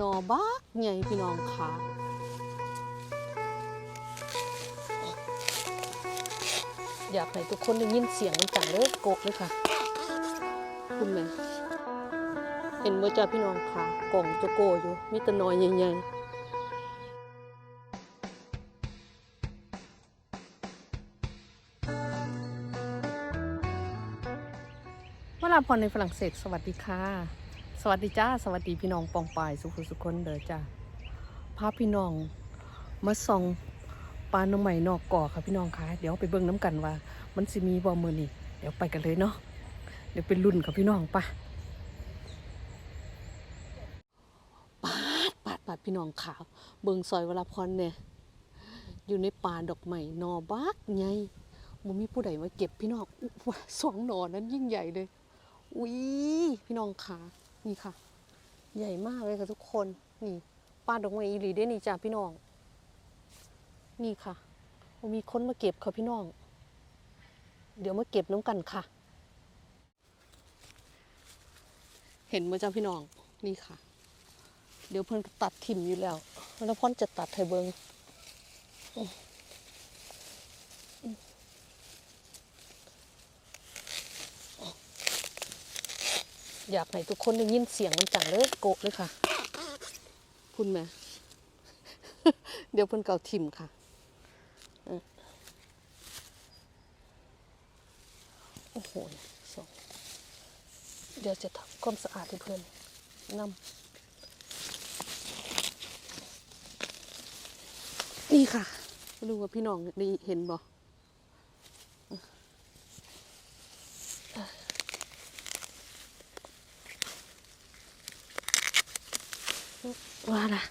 นอบักใหญ่พี่น้องค่ะอยากให้ทุกคนได้ยินเสียงมันจังเลยโกกเลยค่ะคุณแม่เห็นว่าจ้าพี่น้องค่ะกล่องจะโกอยู่มีแต่นอยใหญ่ๆเวลาพรในฝรั่งเศส สวัสดีค่ะ สวัสดีจ้าสวัสดีพี่น้องปองปายสุขุสุขคนเด้อจ้าพาพี่น้องมาส่องปลาหน่อใหม่นอกก่อค่ะพี่น้องคะเดี๋ยวไปเบิ่งน้ำกันว่า มันสิมีบ่มือนี่เดี๋ยวไปกันเลยเนาะเดี๋ยวเป็นรุ่นกับพี่น้องปะปาดปาดปาดพี่น้องขาว เบิ่งซอยวลาพรเนี่ยอยู่ในป่าดอกไม้หนอบักไงบ่มีผู้ใดมาเก็บพี่น้องอุ๊ยว้าสองหนอนั้นยิ่งใหญ่เลยอุ้ยพี่น้องขา นี่ค่ะ ใหญ่มากเลยค่ะทุกคน นี่ป้าดอกไม้อีหลีได้นี่จ้าพี่น้อง นี่ค่ะมีคนมาเก็บค่ะพี่น้อง เดี๋ยวมาเก็บน้ำกันค่ะ เห็นไหมจ้าพี่น้อง นี่ค่ะ เดี๋ยวเพิ่นตัดถิ่มอยู่แล้ว แล้วพ่อนจะตัดไทเบิงอืมอืม อยากให้ทุกคนได้ยินเสียงมันจังเลยโกะเลยค่ะ คุณแม่เดี๋ยวเพิ่นเก่าถิ่มค่ะโอ้โหสองเดี๋ยวจะทำความสะอาดให้เพื่อนนำนี่ค่ะไม่รู้ว่าพี่น้องได้เห็นบ่ ว่าล่ะ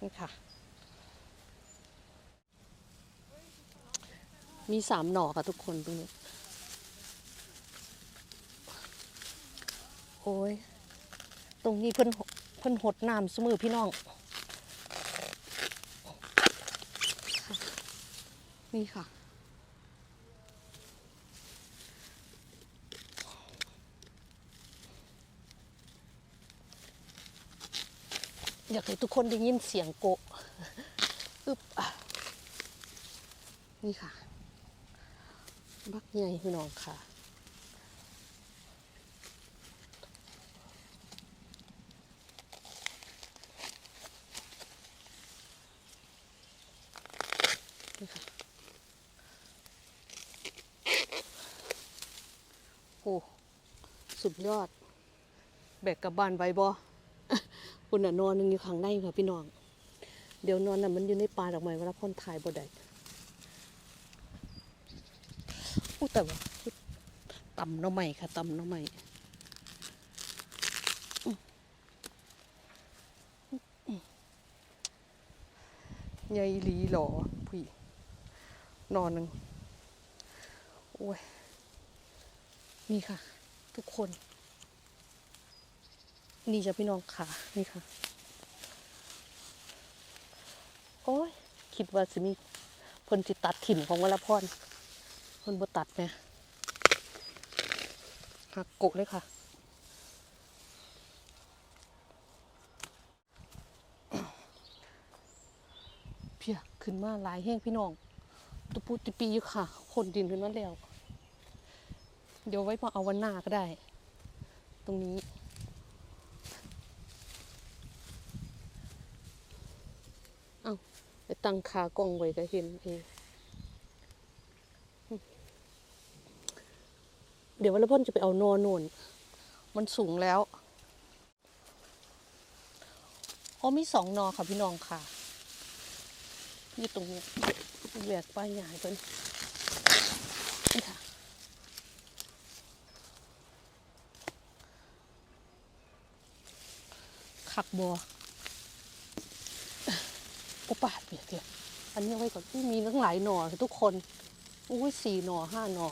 นี่ค่ะ มีสามหน่อค่ะทุกคนตรงนี้ โอ้ย ตรงนี้เพิ่นหเพิ่นหดน้ำเสมอพี่น้อง นี่ค่ะ อยากให้ทุกคนได้ยินเสียงโกะอึบนี่ค่ะ บักใหญ่พี่น้องค่ะนี่ค่ะโอ้ สุดยอด แบกกลับบ้านไว้บ่ คุณน่ะนอนหนึงอยู่ข้างในค่ะพี่น้อง เดี๋ยวนอนน่ะมันอยู่ในป่าดอกไม้เวลาพ่นถ่ายบ่ได้อู้แต่ว่าต่ำน้อใหม่ค่ะต่ำน้อใหม่ใหญ่อีหลีหรอพี่นอนหนึ่งโอ้ยนี่ค่ะ ทุกคน นี่จะพี่น้องขานี่ค่ะ โอ้ย คิดว่าสิมีเพิ่นสิตัดถิ่นของวรพรเพิ่นบ่ตัดแหมหักโกะเลยค่ะเพียขึ้นมาหลายแห้งพี่น้องตุปูติปีอยู่ค่ะ คนดินขึ้นมาแล้ว เดี๋ยวไว้มาเอาวันหน้าก็ได้ ตรงนี้ เอาไป ตั้งขากล้องไว้ก็เห็นเองเดี๋ยววันละพ่นจะไปเอานอนนมันสูงแล้วอ๋อมีสองนอค่ะพี่น้องค่ะอยู่ตรงนี้แหวกป้ายใหญ่เพิ่นนี่ค่ะขักบัว โอปาดเปียกเดียวอันนี้เอาไว้ก่อนมีตั้งหลายหน่อทุกคนอุ้ยสี่หน่อห้าหน่อ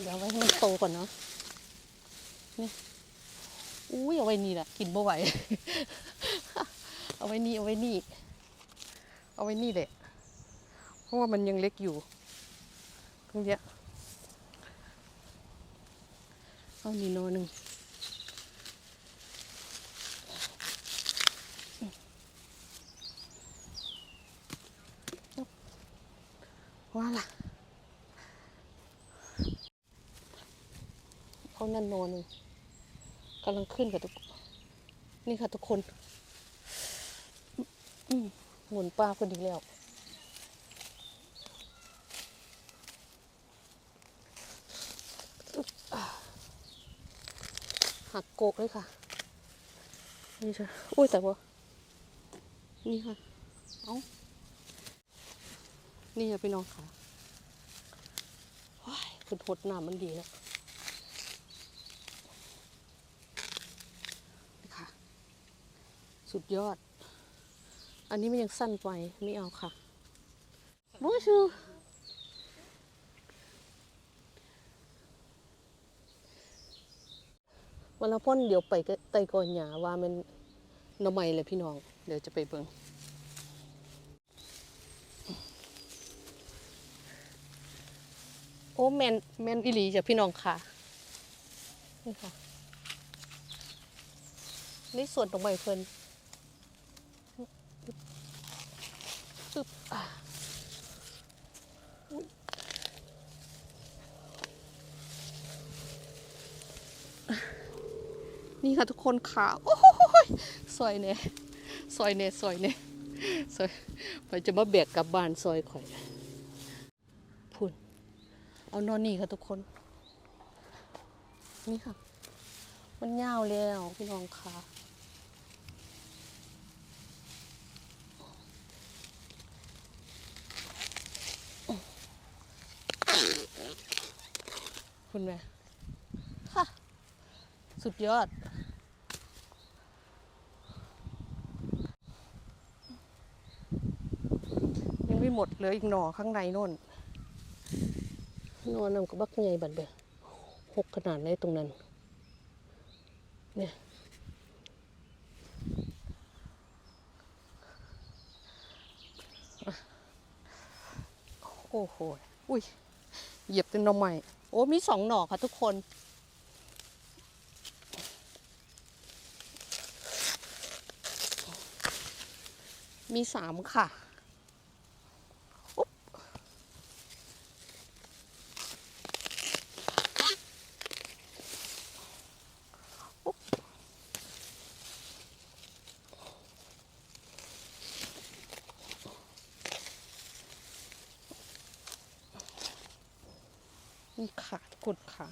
เดี๋ยวไว้ให้มันโตก่อนเนาะนี่อุ้ยเอาไว้นี่แหละกินบ่ไหวเอาไว้นี่เอาไว้นี่ เอาไว้นี่แหละเพราะว่ามันยังเล็กอยู่ตรงเนี้ยเอานี่หนอหนึ่ง ว่าล่ะเอานั่นนอนเลยกำลังขึ้นค่ะทุก นี่ค่ะทุกคนหมุนปลาคนดีแล้วหักโกกเลยค่ะ นี่จ้ะอุ้ยแต่ว่านี่ค่ะ เอ้า นี่ค่ะพี่น้องค่ะว้ายคุณหดน้ำมันดีแล้วนี่ค่ะสุดยอด อันนี้มันยังสั้นไปไม่เอาค่ะบูชูวันละพ่นเดี๋ยวไปไตก่อนหยาว่ามันน่อไม้เลยพี่น้อง เดี๋ยวจะไปเบิ่ง โอ้แมนแมนอิลีจ้ะพี่น้องค่ะนี่ค่ะนี่ส่วนตรงใบเพิ่นปึ๊บอะนี่ค่ะทุกคนขาโอ้โหซอยเน่ซอยเน่ซอยเน่ซอยไปจะมาแบกกลับบ้านซอยข่อย เอานอนนี่ค่ะทุกคน นี่ค่ะ มันยาวแล้วพี่น้องค่ะคุณแม่ค่ะสุดยอดยังไม่หมดเลยอีกหน่อข้างในโน่น นอนนำกับบักใหญ่บัดเบะหกขนาดเลยตรงนั้น เนี่ยโอ้โห อุ้ย เหยียบเป็นหน่อใหม่ โอ้ มีสองหน่อค่ะทุกคน มีสามค่ะ นี่ค่ะทุกคนค่ะ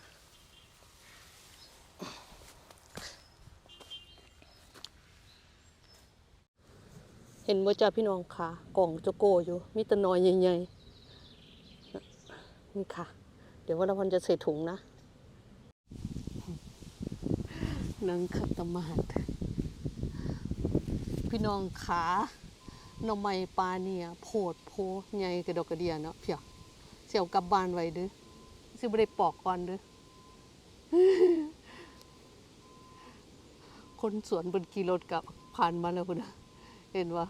เห็นว่จ้าพี่น้องค่ะ กล่องโจโกอยู่ มีแตะนอยใหญ่ๆนี่ค่ะ เดี๋ยววันละวันจะใส่ถุงนะนังขัดตมาดพี่น้องขาหน่อไม้ปลาเนี่ย โพดโพใหญ่กระดกกระเดียเนาะเพียเสียวกลับบ้านไว้ด้อ สิบ่ได้ปอกก่อนเด้อคนสวนบนขี่รถกลับผ่านมาแล้วคุณเห็นว่า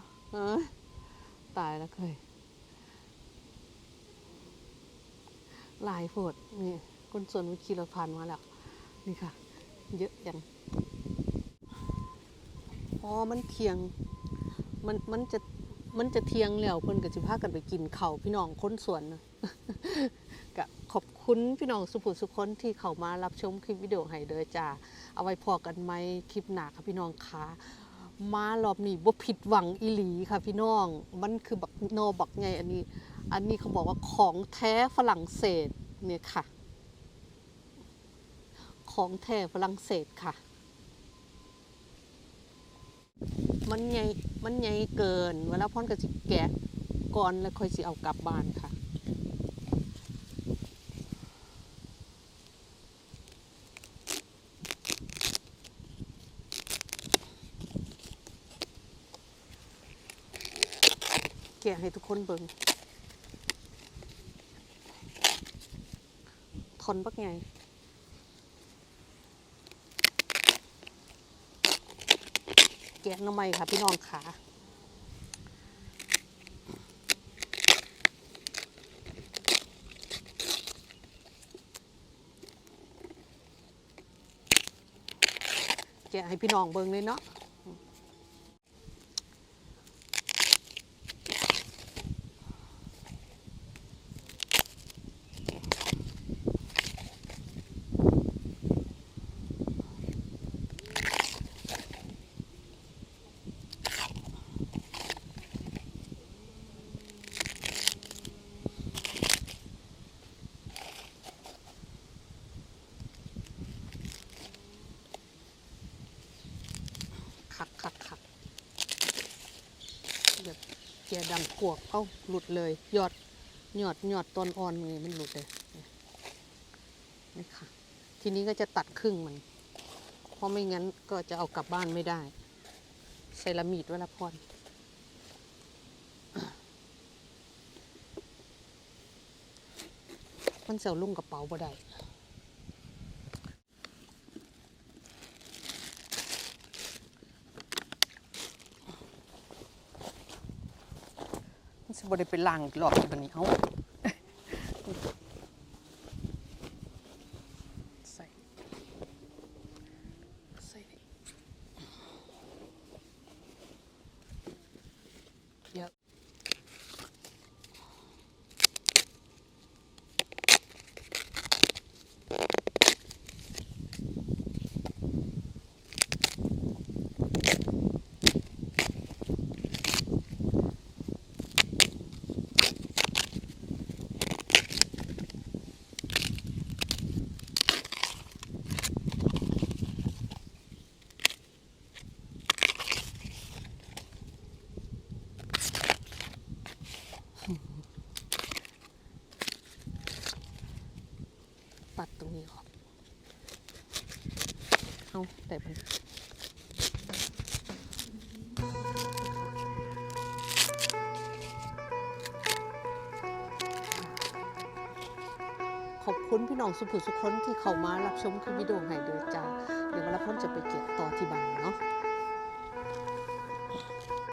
ตายแล้วเคยลายโพดนี่คนสวนบนขี่รถผ่านมาแล้ว นี่ค่ะ เยอะอย่างอ๋อมันเทียง มันมันจะมันจะเทียงแล้วเพิ่นก็สิพากันไปกินเข้าพี่น้องคนสวนนะ ขอบคุณพี่น้องสุภุสุคนที่เข้ามารับชมคลิปวิดีโอให้เด้อจ้าเอาไว้พอกันไหมคลิปหนาค่ะพี่น้องคะมารอบนี้บ่ผิดหวังอีหลีค่ะพี่น้อง มันคือบักโนบักไงอันนี้ อันนี้เขาบอกว่าของแท้ฝรั่งเศสเนี่ยค่ะ ของแท้ฝรั่งเศสค่ะ มันใหญ่มันใหญ่เกิน เวลาพ่อนก็สิแกะก่อนแล้วค่อยสิเอากลับบ้านค่ะ แกะให้ทุกคนเบิ่งทนปักไงแกะน้ำไม้ค่ะ พี่น้องขาแกะให้พี่น้องเบิ่งเลยเนาะ น กียดังกวกเอ้าหลุดเลยหยอดหยอดหยอดต้นอ่อนเลยมันหลุดเลยนี่ค่ะ ทีนี้ก็จะตัดครึ่งมัน เพราะไม่งั้นก็จะเอากลับบ้านไม่ได้เซรามิดเวลาพรมันเสียวลุ่งกระเป๋าบ่ได้ บ่ได้ไปล้างอีกรอบบัดนี้เอาัดตรงนี้ออกเอาแต่มันขอบคุณพี่น้องสุภุสุคนที่เข้ามารับชมคลิปวิดีโอให้เดือจ้า เดี๋ยววันละพ่นจะไปเก็บต่อที่บ้านเนาะ